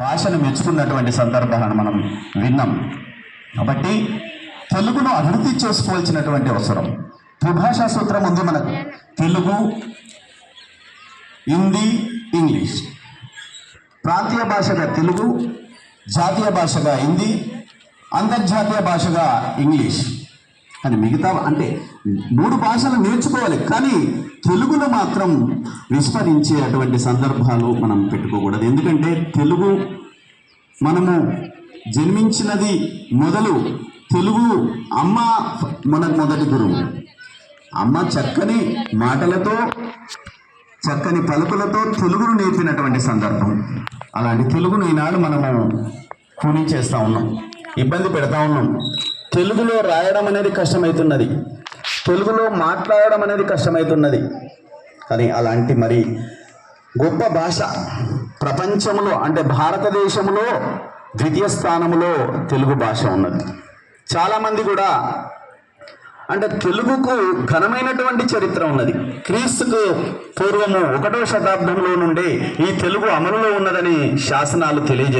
భాషను మెచ్చుకున్నటువంటి సందర్భాలను మనం విన్నాం. కాబట్టి తెలుగును అభివృద్ధి చేసుకోవాల్సినటువంటి అవసరం. త్రిభాషా సూత్రం ఉంది మనకు. తెలుగు హిందీ ఇంగ్లీష్. ప్రాంతీయ భాషగా తెలుగు జాతీయ భాషగా హిందీ అంతర్జాతీయ భాషగా ఇంగ్లీష్. కానీ మిగతా అంటే మూడు భాషలు నేర్చుకోవాలి. కానీ తెలుగులో మాత్రం విస్మరించేటువంటి సందర్భాలు మనం పెట్టుకోకూడదు. ఎందుకంటే తెలుగు మనము జన్మించినది మొదలు తెలుగు అమ్మ మన మొదటి గురువు. అమ్మ చక్కని మాటలతో చక్కని పలుకులతో తెలుగును నేర్పినటువంటి సందర్భం. అలాంటి తెలుగును ఈనాడు మనము కూనీ చేస్తూ ఉన్నాం. ఇబ్బంది పెడతా ఉన్నాం. తెలుగులో రాయడం అనేది కష్టమవుతున్నది తెలుగులో మాట్లాడడం అనేది కష్టమవుతున్నది కానీ అలాంటి మరి గొప్ప భాష ప్రపంచంలో అంటే భారతదేశంలో ద్వితీయ స్థానంలో తెలుగు భాష ఉన్నది. చాలామంది కూడా అంటే తెలుగుకు ఘనమైనటువంటి చరిత్ర ఉన్నది. క్రీస్తుకు పూర్వము ఒకటో శతాబ్దంలో నుండి ఈ తెలుగు అమలులో ఉన్నదని శాసనాలు తెలియజేస్తాయి